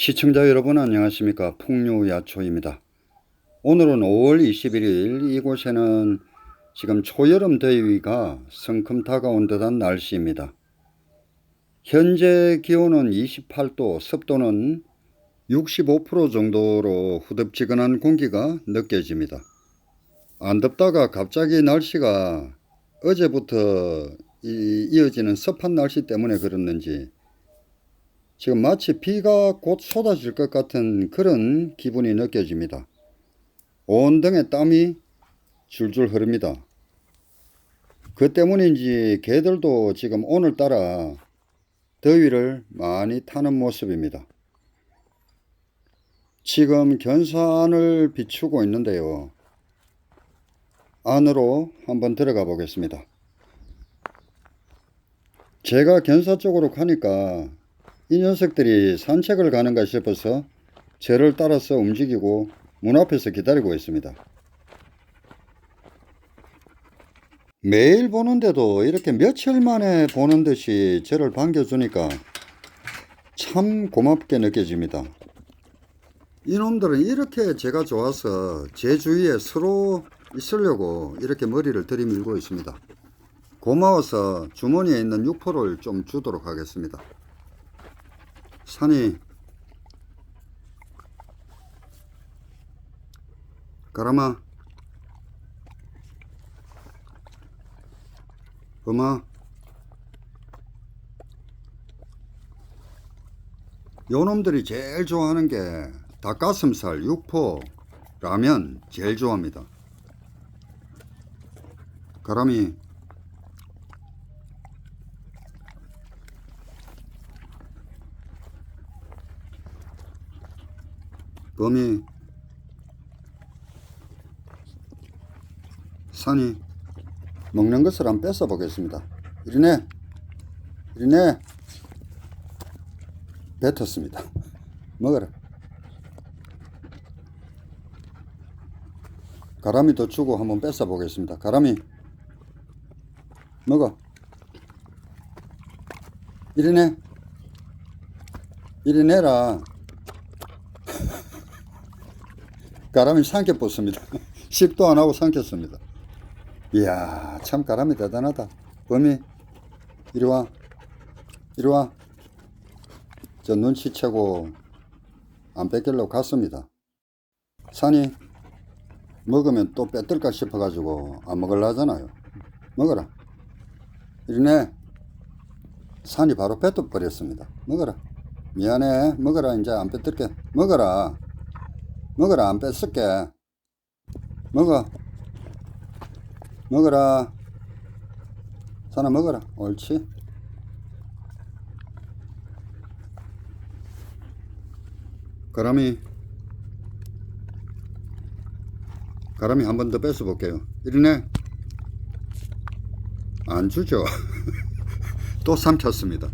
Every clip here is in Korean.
시청자 여러분 안녕하십니까 풍류야초입니다. 오늘은 5월 21일 이곳에는 지금 초여름 더위가 성큼 다가온 듯한 날씨입니다. 현재 기온은 28도, 습도는 65% 정도로 후덥지근한 공기가 느껴집니다. 안 덥다가 갑자기 날씨가 어제부터 이, 이어지는 습한 날씨 때문에 그렇는지 지금 마치 비가 곧 쏟아질 것 같은 그런 기분이 느껴집니다. 온 등에 땀이 줄줄 흐릅니다. 그 때문인지 개들도 지금 오늘따라 더위를 많이 타는 모습입니다. 지금 견산을 비추고 있는데요. 안으로 한번 들어가 보겠습니다. 제가 견사 쪽으로 가니까 이 녀석들이 산책을 가는가 싶어서 저를 따라서 움직이고 문 앞에서 기다리고 있습니다. 매일 보는데도 이렇게 며칠 만에 보는 듯이 저를 반겨주니까 참 고맙게 느껴집니다. 이놈들은 이렇게 제가 좋아서 제 주위에 서로 있으려고 이렇게 머리를 들이밀고 있습니다. 고마워서 주머니에 있는 육포를 좀 주도록 하겠습니다. 산이 가라마 엄마 요놈들이 제일 좋아하는 게 닭가슴살, 육포, 라면 제일 좋아합니다. 가람이 범이 산이 먹는 것을 한번 뺏어 보겠습니다. 이리네 이리네 뱉었습니다. 먹어라. 가람이 더 주고 한번 뺏어 보겠습니다. 가람이 먹어. 이리네 이리내라. 가람이 삼켜 뽑습니다. 10도 안 하고 삼켰습니다. 이야, 참 가람이 대단하다. 범이, 이리 와. 이리 와. 저 눈치채고 안 뺏기려고 갔습니다. 산이 먹으면 또 뺏들까 싶어가지고 안 먹으려 하잖아요. 먹어라. 이리네. 산이 바로 뱉어버렸습니다. 먹어라. 미안해. 먹어라. 이제 안 뺏들게. 먹어라. 먹어라 안 뺏을게. 먹어. 먹어라. 산아 먹어라 옳지? 가람이 가람이 한 번 더 뺏어 볼게요. 이리네. 안 주죠. 또 삼켰습니다.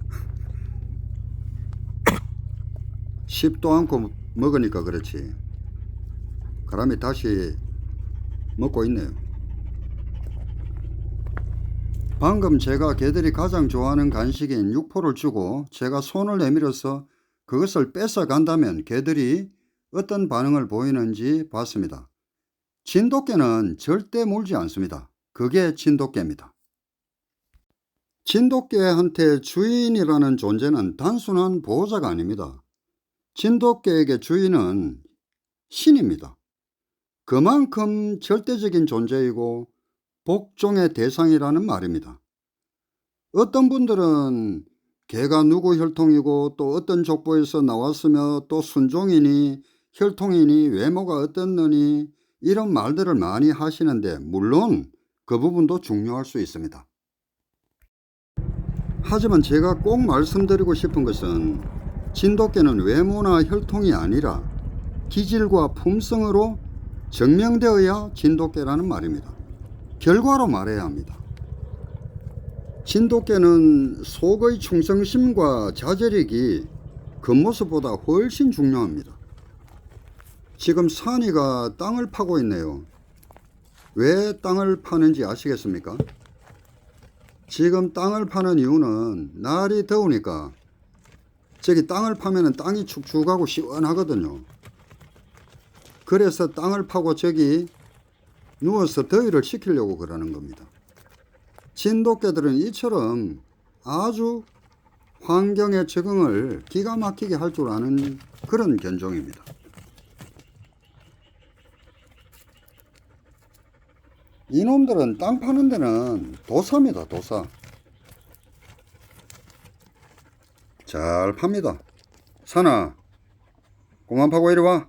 10도 않고 먹으니까 그렇지 가람이 다시 먹고 있네요. 방금 제가 개들이 가장 좋아하는 간식인 육포를 주고 제가 손을 내밀어서 그것을 뺏어 간다면 개들이 어떤 반응을 보이는지 봤습니다. 진돗개는 절대 물지 않습니다. 그게 진돗개입니다. 진돗개한테 주인이라는 존재는 단순한 보호자가 아닙니다. 진돗개에게 주인은 신입니다. 그만큼 절대적인 존재이고 복종의 대상이라는 말입니다. 어떤 분들은 개가 누구 혈통이고 또 어떤 족보에서 나왔으며 또 순종이니 혈통이니 외모가 어떻느니 이런 말들을 많이 하시는데 물론 그 부분도 중요할 수 있습니다. 하지만 제가 꼭 말씀드리고 싶은 것은 진돗개는 외모나 혈통이 아니라 기질과 품성으로 증명되어야 진돗개라는 말입니다. 결과로 말해야 합니다. 진돗개는 속의 충성심과 자제력이 겉모습보다 훨씬 중요합니다. 지금 산이가 땅을 파고 있네요. 왜 땅을 파는지 아시겠습니까? 지금 땅을 파는 이유는 날이 더우니까 저기 땅을 파면은 땅이 축축하고 시원하거든요. 그래서 땅을 파고 저기 누워서 더위를 식히려고 그러는 겁니다. 진돗개들은 이처럼 아주 환경에 적응을 기가 막히게 할 줄 아는 그런 견종입니다. 이놈들은 땅 파는 데는 도사입니다, 도사. 잘 팝니다. 사나, 그만 파고 이리 와.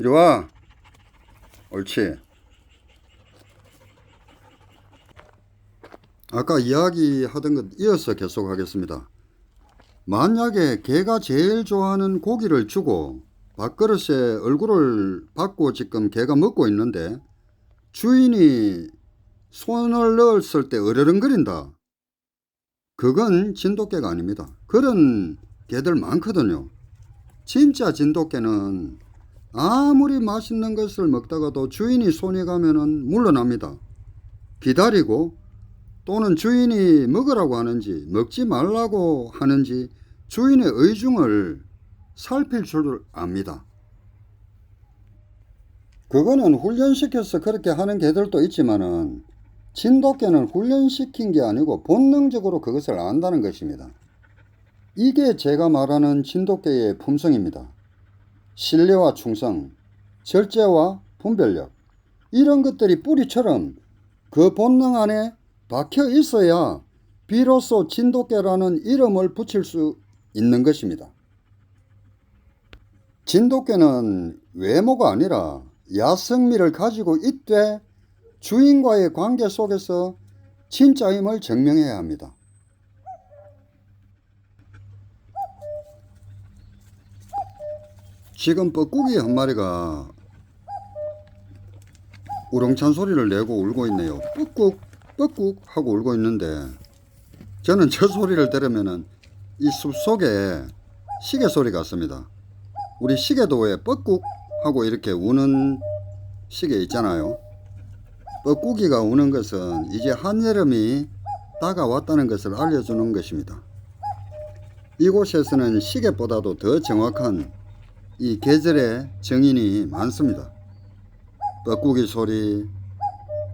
이리 와. 옳지. 아까 이야기하던 것 이어서 계속하겠습니다. 만약에 개가 제일 좋아하는 고기를 주고 밥그릇에 얼굴을 받고 지금 개가 먹고 있는데 주인이 손을 넣었을 때 으르렁거린다. 그건 진돗개가 아닙니다. 그런 개들 많거든요. 진짜 진돗개는 아무리 맛있는 것을 먹다가도 주인이 손이 가면은 물러납니다. 기다리고 또는 주인이 먹으라고 하는지 먹지 말라고 하는지 주인의 의중을 살필 줄 압니다. 그거는 훈련시켜서 그렇게 하는 개들도 있지만은 진돗개는 훈련시킨 게 아니고 본능적으로 그것을 안다는 것입니다. 이게 제가 말하는 진돗개의 품성입니다. 신뢰와 충성, 절제와 분별력 이런 것들이 뿌리처럼 그 본능 안에 박혀 있어야 비로소 진돗개라는 이름을 붙일 수 있는 것입니다. 진돗개는 외모가 아니라 야성미를 가지고 있되 주인과의 관계 속에서 진짜임을 증명해야 합니다. 지금 뻐꾸기 한 마리가 우렁찬 소리를 내고 울고 있네요. 꾹꾹 뻐꾹 하고 울고 있는데 저는 저 소리를 들으면은 이 숲 속에 시계 소리 같습니다. 우리 시계도 왜 뻐꾹 하고 이렇게 우는 시계 있잖아요. 뻐꾸기가 우는 것은 이제 한여름이 다가왔다는 것을 알려주는 것입니다. 이곳에서는 시계보다도 더 정확한 이 계절의 정인이 많습니다. 뻐꾸기 소리,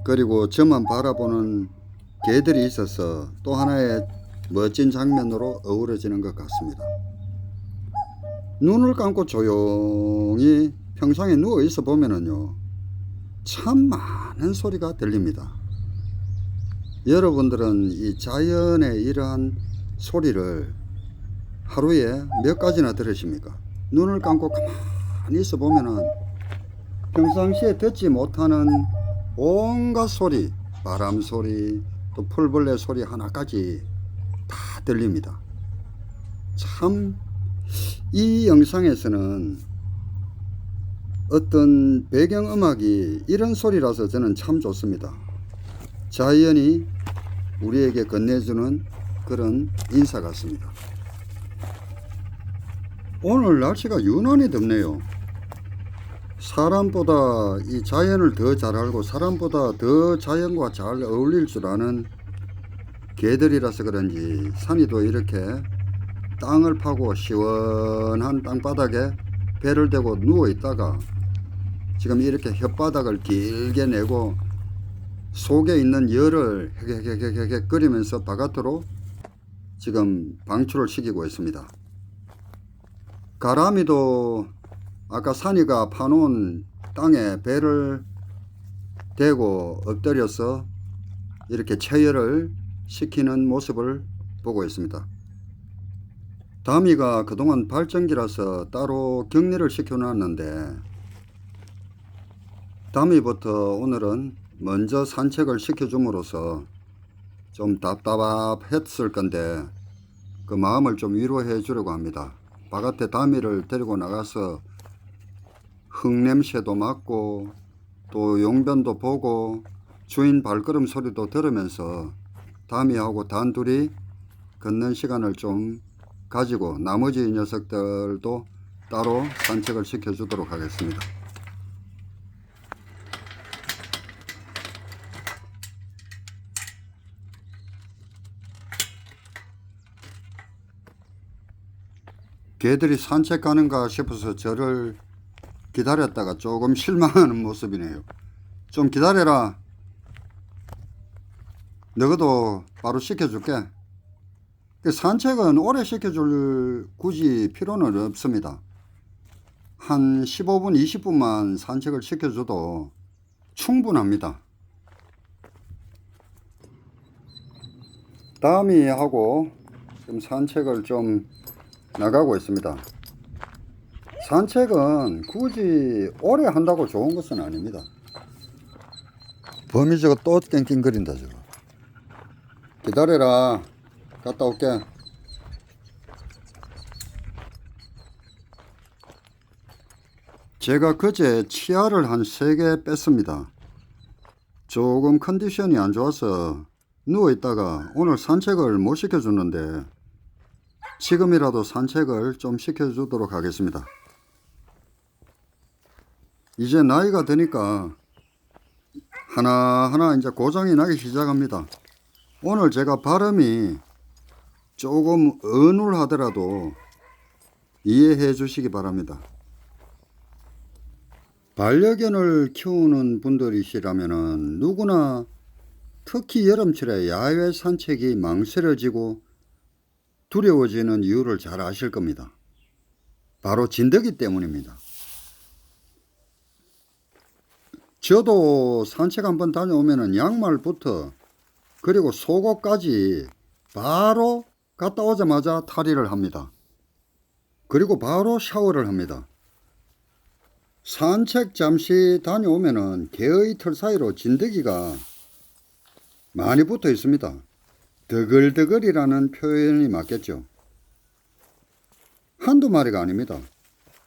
그리고 저만 바라보는 개들이 있어서 또 하나의 멋진 장면으로 어우러지는 것 같습니다. 눈을 감고 조용히 평상에 누워 있어 보면은요, 참 많은 소리가 들립니다. 여러분들은 이 자연의 이러한 소리를 하루에 몇 가지나 들으십니까? 눈을 감고 가만히 있어 보면은 평상시에 듣지 못하는 온갖 소리, 바람 소리, 또 풀벌레 소리 하나까지 다 들립니다. 참, 이 영상에서는 어떤 배경음악이 이런 소리라서 저는 참 좋습니다. 자연이 우리에게 건네주는 그런 인사 같습니다. 오늘 날씨가 유난히 덥네요. 사람보다 이 자연을 더 잘 알고 사람보다 더 자연과 잘 어울릴 줄 아는 개들이라서 그런지 산이도 이렇게 땅을 파고 시원한 땅바닥에 배를 대고 누워 있다가 지금 이렇게 혓바닥을 길게 내고 속에 있는 열을 헤헤헤헤헤 끓이면서 바깥으로 지금 방출을 시키고 있습니다. 가람이도 아까 산이가 파놓은 땅에 배를 대고 엎드려서 이렇게 체열을 시키는 모습을 보고 있습니다. 다미가 그동안 발전기라서 따로 격리를 시켜놨는데 다미부터 오늘은 먼저 산책을 시켜줌으로써 좀 답답했을 건데 그 마음을 좀 위로해 주려고 합니다. 바깥에 다미를 데리고 나가서 흙냄새도 맡고 또 용변도 보고 주인 발걸음 소리도 들으면서 다미하고 단둘이 걷는 시간을 좀 가지고 나머지 녀석들도 따로 산책을 시켜주도록 하겠습니다. 개들이 산책 가는가 싶어서 저를 기다렸다가 조금 실망하는 모습이네요. 좀 기다려라. 너희도 바로 시켜줄게. 그 산책은 오래 시켜줄 굳이 필요는 없습니다. 한 15분, 20분만 산책을 시켜줘도 충분합니다. 다음이 하고 지금 산책을 좀 나가고 있습니다. 산책은 굳이 오래 한다고 좋은 것은 아닙니다. 저거 또 깽깽거린다 저거. 기다려라. 갔다 올게. 제가 그제 치아를 한세개 뺐습니다. 조금 컨디션이 안 좋아서 누워 있다가 오늘 산책을 못 시켜줬는데 지금이라도 산책을 좀 시켜주도록 하겠습니다. 이제 나이가 드니까 하나하나 이제 고장이 나기 시작합니다. 오늘 제가 발음이 조금 어눌하더라도 이해해 주시기 바랍니다. 반려견을 키우는 분들이시라면 누구나 특히 여름철에 야외 산책이 망설여지고 두려워지는 이유를 잘 아실 겁니다. 바로 진드기 때문입니다. 저도 산책 한번 다녀오면은 양말부터 그리고 속옷까지 바로 갔다 오자마자 탈의를 합니다. 그리고 바로 샤워를 합니다. 산책 잠시 다녀오면은 개의 털 사이로 진드기가 많이 붙어 있습니다. 드글드글이라는 표현이 맞겠죠. 한두 마리가 아닙니다.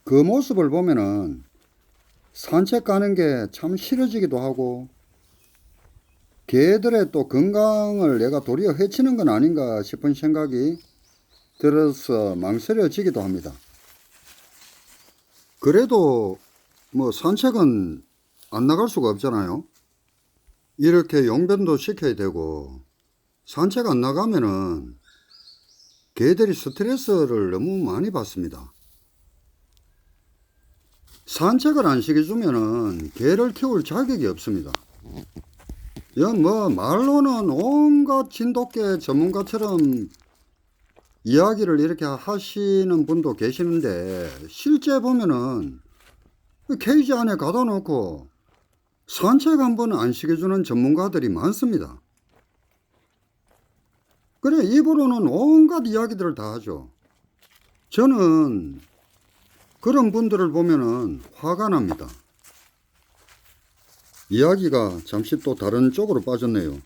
그 모습을 보면은 산책 가는 게 참 싫어지기도 하고 개들의 또 건강을 내가 도리어 해치는 건 아닌가 싶은 생각이 들어서 망설여지기도 합니다. 그래도 뭐 산책은 안 나갈 수가 없잖아요. 이렇게 용변도 시켜야 되고 산책 안 나가면은 개들이 스트레스를 너무 많이 받습니다. 산책을 안 시켜주면은 개를 키울 자격이 없습니다. 뭐 말로는 온갖 진돗개 전문가처럼 이야기를 이렇게 하시는 분도 계시는데 실제 보면은 케이지 안에 가둬 놓고 산책 한 번 안 시켜주는 전문가들이 많습니다. 그래 입으로는 온갖 이야기들을 다 하죠. 저는 그런 분들을 보면은 화가 납니다. 이야기가 잠시 또 다른 쪽으로 빠졌네요.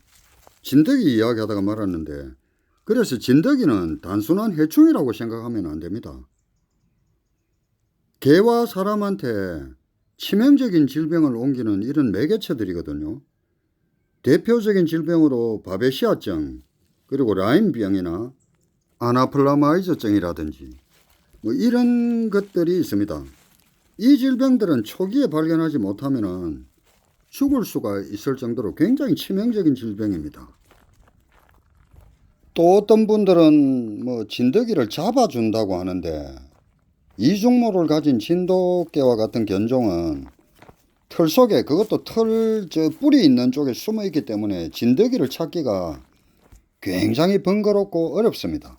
진드기 이야기하다가 말았는데 그래서 진드기는 단순한 해충이라고 생각하면 안 됩니다. 개와 사람한테 치명적인 질병을 옮기는 이런 매개체들이거든요. 대표적인 질병으로 바베시아증, 그리고 라임병이나 아나플라마이저증이라든지 뭐 이런 것들이 있습니다. 이 질병들은 초기에 발견하지 못하면은 죽을 수가 있을 정도로 굉장히 치명적인 질병입니다. 또 어떤 분들은 뭐 진드기를 잡아준다고 하는데 이중모를 가진 진돗개와 같은 견종은 털 속에 그것도 털 저 뿌리 있는 쪽에 숨어 있기 때문에 진드기를 찾기가 굉장히 번거롭고 어렵습니다.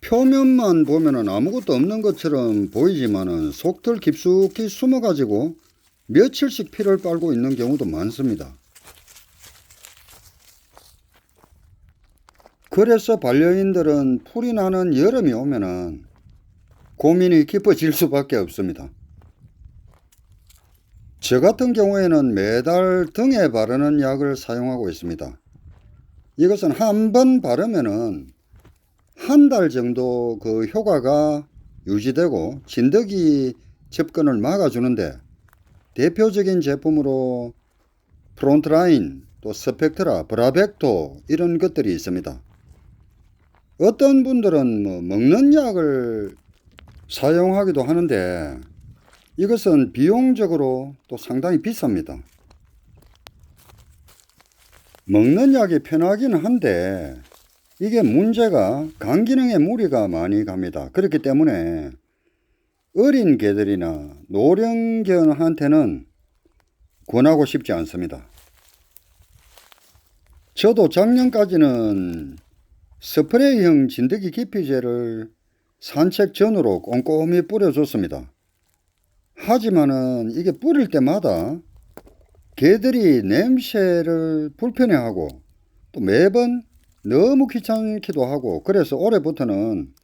표면만 보면은 아무것도 없는 것처럼 보이지만은 속털 깊숙이 숨어 가지고 며칠씩 피를 빨고 있는 경우도 많습니다. 그래서 반려인들은 풀이 나는 여름이 오면은 고민이 깊어질 수밖에 없습니다. 저 같은 경우에는 매달 등에 바르는 약을 사용하고 있습니다. 이것은 한 번 바르면은 한 달 정도 그 효과가 유지되고 진드기 접근을 막아주는데 대표적인 제품으로 프론트라인, 또 스펙트라, 브라벡토 이런 것들이 있습니다. 어떤 분들은 뭐 먹는 약을 사용하기도 하는데 이것은 비용적으로 또 상당히 비쌉니다. 먹는 약이 편하기는 한데 이게 문제가 간 기능에 무리가 많이 갑니다. 그렇기 때문에 어린 개들이나 노령견한테는 권하고 싶지 않습니다. 저도 작년까지는 스프레이형 진드기 기피제를 산책 전으로 꼼꼼히 뿌려줬습니다. 하지만은 이게 뿌릴 때마다 개들이 냄새를 불편해하고 또 매번 너무 귀찮기도 하고 그래서 올해부터는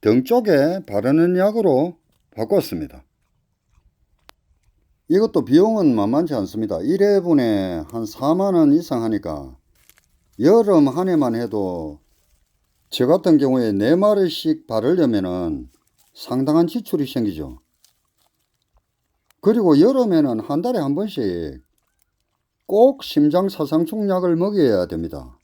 등 쪽에 바르는 약으로 바꿨습니다. 이것도 비용은 만만치 않습니다. 1회분에 한 4만원 이상 하니까 여름 한 해만 해도 저 같은 경우에 4마리씩 바르려면은 상당한 지출이 생기죠. 그리고 여름에는 한 달에 한 번씩 꼭 심장사상충 약을 먹여야 됩니다.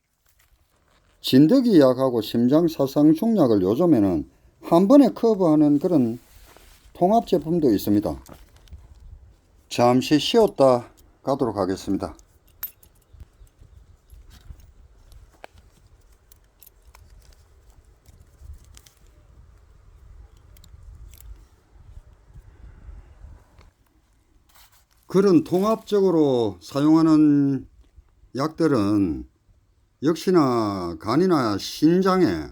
진드기 약하고 심장사상충 약을 요즘에는 한 번에 커버하는 그런 통합 제품도 있습니다. 잠시 쉬었다 가도록 하겠습니다. 그런 통합적으로 사용하는 약들은 역시나 간이나 신장에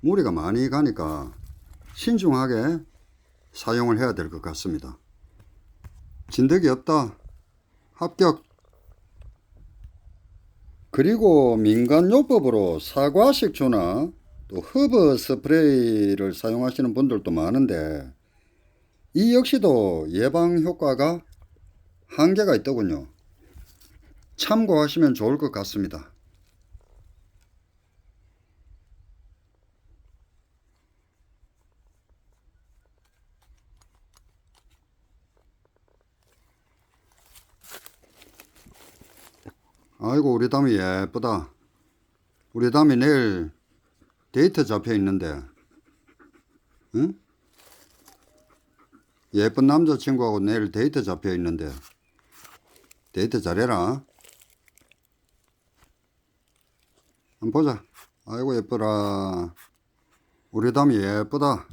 무리가 많이 가니까 신중하게 사용을 해야 될 것 같습니다. 진드기 없다. 합격. 그리고 민간요법으로 사과식초나 또 허브 스프레이를 사용하시는 분들도 많은데 이 역시도 예방 효과가 한계가 있더군요. 참고하시면 좋을 것 같습니다. 아이고 우리 담이 예쁘다. 우리 담이 내일 데이트 잡혀 있는데, 응? 예쁜 남자친구하고 내일 데이트 잡혀 있는데, 데이트 잘해라. 한번 보자. 아이고 예뻐라. 우리 담이 예쁘다.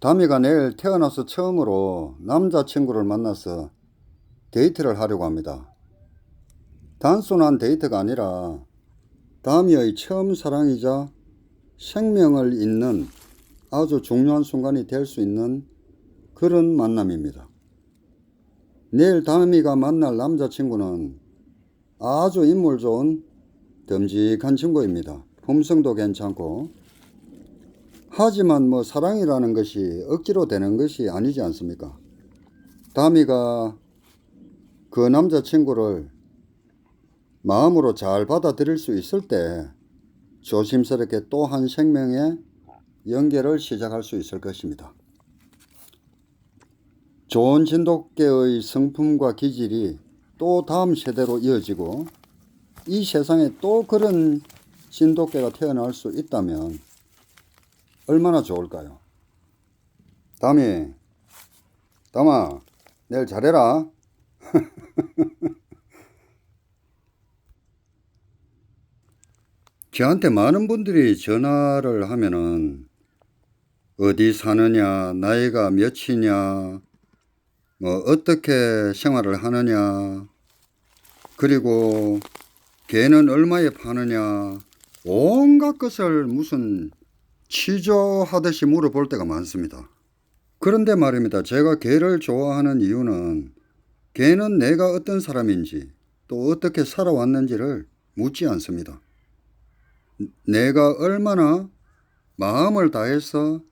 담이가 내일 태어나서 처음으로 남자친구를 만나서 데이트를 하려고 합니다. 단순한 데이트가 아니라 담이의 처음 사랑이자 생명을 잇는 아주 중요한 순간이 될 수 있는 그런 만남입니다. 내일 담이가 만날 남자친구는 아주 인물 좋은 듬직한 친구입니다. 품성도 괜찮고 하지만 뭐 사랑이라는 것이 억지로 되는 것이 아니지 않습니까? 담이가 그 남자친구를 마음으로 잘 받아들일 수 있을 때 조심스럽게 또 한 생명의 연결을 시작할 수 있을 것입니다. 좋은 진돗개의 성품과 기질이 또 다음 세대로 이어지고 이 세상에 또 그런 진돗개가 태어날 수 있다면 얼마나 좋을까요? 담이, 담아, 내일 잘해라. 저한테 많은 분들이 전화를 하면은 어디 사느냐, 나이가 몇이냐, 뭐 어떻게 생활을 하느냐, 그리고 개는 얼마에 파느냐, 온갖 것을 무슨 취조하듯이 물어볼 때가 많습니다. 그런데 말입니다. 제가 개를 좋아하는 이유는 개는 내가 어떤 사람인지 또 어떻게 살아왔는지를 묻지 않습니다. 내가 얼마나 마음을 다해서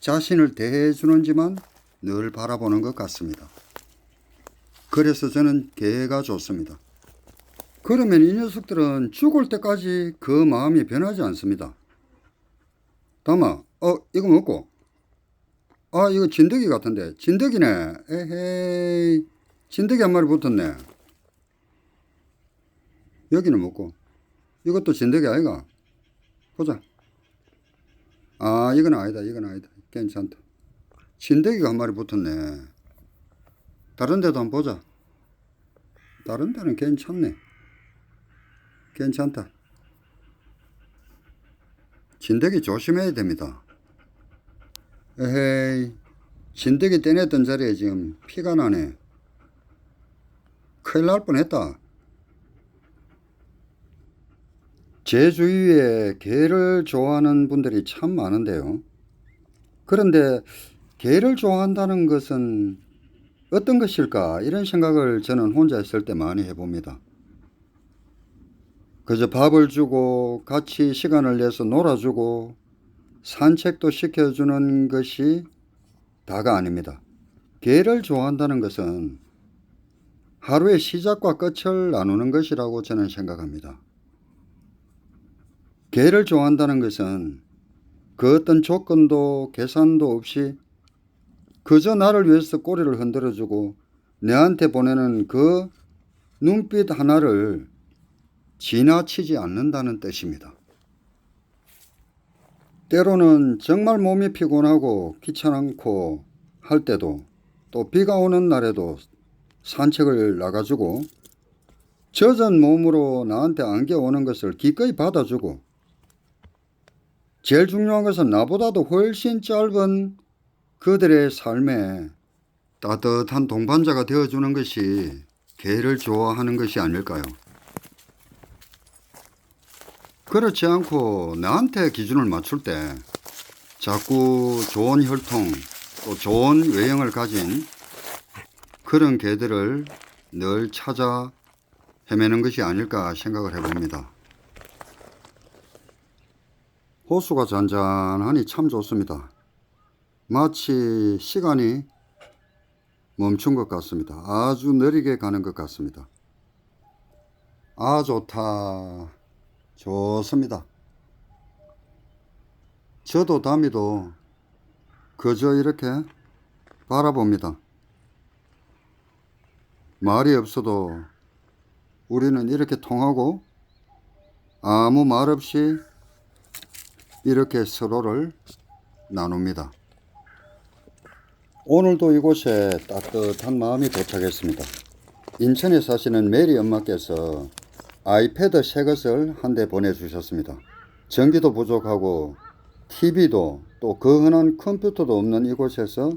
자신을 대해 주는지만 늘 바라보는 것 같습니다. 그래서 저는 개가 좋습니다. 그러면 이 녀석들은 죽을 때까지 그 마음이 변하지 않습니다. 담아, 어, 이거 먹고. 아, 이거 진드기 같은데. 진드기네. 에헤이. 진드기 한 마리 붙었네. 여기는 먹고. 이것도 진드기 아이가? 보자. 아, 이건 아니다. 이건 아니다. 괜찮다. 진드기가 한 마리 붙었네. 다른 데도 한번 보자. 다른 데는 괜찮네. 괜찮다. 진드기 조심해야 됩니다. 에헤이, 진드기 떼냈던 자리에 지금 피가 나네. 큰일 날 뻔했다. 제 주위에 개를 좋아하는 분들이 참 많은데요. 그런데 개를 좋아한다는 것은 어떤 것일까? 이런 생각을 저는 혼자 있을 때 많이 해봅니다. 그저 밥을 주고 같이 시간을 내서 놀아주고 산책도 시켜주는 것이 다가 아닙니다. 개를 좋아한다는 것은 하루의 시작과 끝을 나누는 것이라고 저는 생각합니다. 개를 좋아한다는 것은 그 어떤 조건도 계산도 없이 그저 나를 위해서 꼬리를 흔들어주고 내한테 보내는 그 눈빛 하나를 지나치지 않는다는 뜻입니다. 때로는 정말 몸이 피곤하고 귀찮고 할 때도 또 비가 오는 날에도 산책을 나가주고 젖은 몸으로 나한테 안겨오는 것을 기꺼이 받아주고 제일 중요한 것은 나보다도 훨씬 짧은 그들의 삶에 따뜻한 동반자가 되어주는 것이 개를 좋아하는 것이 아닐까요? 그렇지 않고 나한테 기준을 맞출 때 자꾸 좋은 혈통 또 좋은 외형을 가진 그런 개들을 늘 찾아 헤매는 것이 아닐까 생각을 해봅니다. 호수가 잔잔하니 참 좋습니다. 마치 시간이 멈춘 것 같습니다. 아주 느리게 가는 것 같습니다. 아, 좋다. 좋습니다. 저도 다미도 그저 이렇게 바라봅니다. 말이 없어도 우리는 이렇게 통하고 아무 말 없이 이렇게 서로를 나눕니다. 오늘도 이곳에 따뜻한 마음이 도착했습니다. 인천에 사시는 메리 엄마께서 아이패드 새 것을 한 대 보내주셨습니다. 전기도 부족하고 TV도 또 그 흔한 컴퓨터도 없는 이곳에서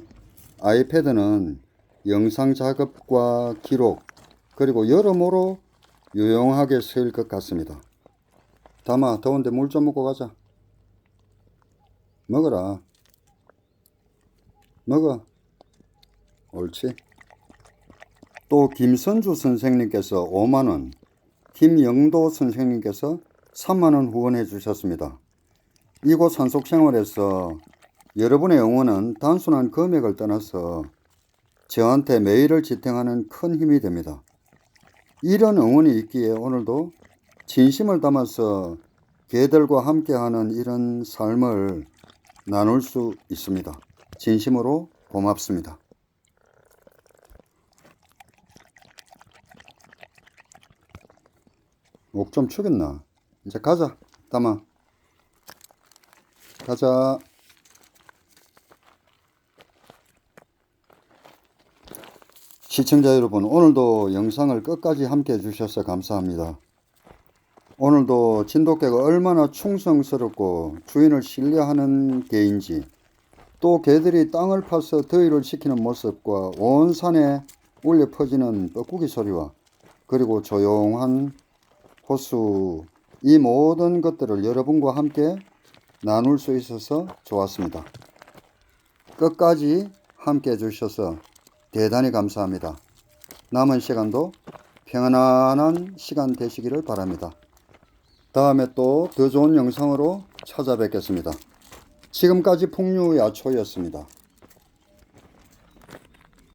아이패드는 영상 작업과 기록 그리고 여러모로 유용하게 쓰일 것 같습니다. 담아 더운데 물 좀 먹고 가자. 먹어라. 먹어. 옳지. 또 김선주 선생님께서 5만원, 김영도 선생님께서 3만원 후원해 주셨습니다. 이곳 산속 생활에서 여러분의 응원은 단순한 금액을 떠나서 저한테 매일을 지탱하는 큰 힘이 됩니다. 이런 응원이 있기에 오늘도 진심을 담아서 개들과 함께하는 이런 삶을 나눌 수 있습니다. 진심으로 고맙습니다. 목 좀 추겠나? 이제 가자, 담아. 가자. 시청자 여러분, 오늘도 영상을 끝까지 함께 해주셔서 감사합니다. 오늘도 진돗개가 얼마나 충성스럽고 주인을 신뢰하는 개인지 또 개들이 땅을 파서 더위를 식히는 모습과 온 산에 울려 퍼지는 뻐꾸기 소리와 그리고 조용한 호수 이 모든 것들을 여러분과 함께 나눌 수 있어서 좋았습니다. 끝까지 함께 해주셔서 대단히 감사합니다. 남은 시간도 평안한 시간 되시기를 바랍니다. 다음에 또 더 좋은 영상으로 찾아뵙겠습니다. 지금까지 풍류야초였습니다.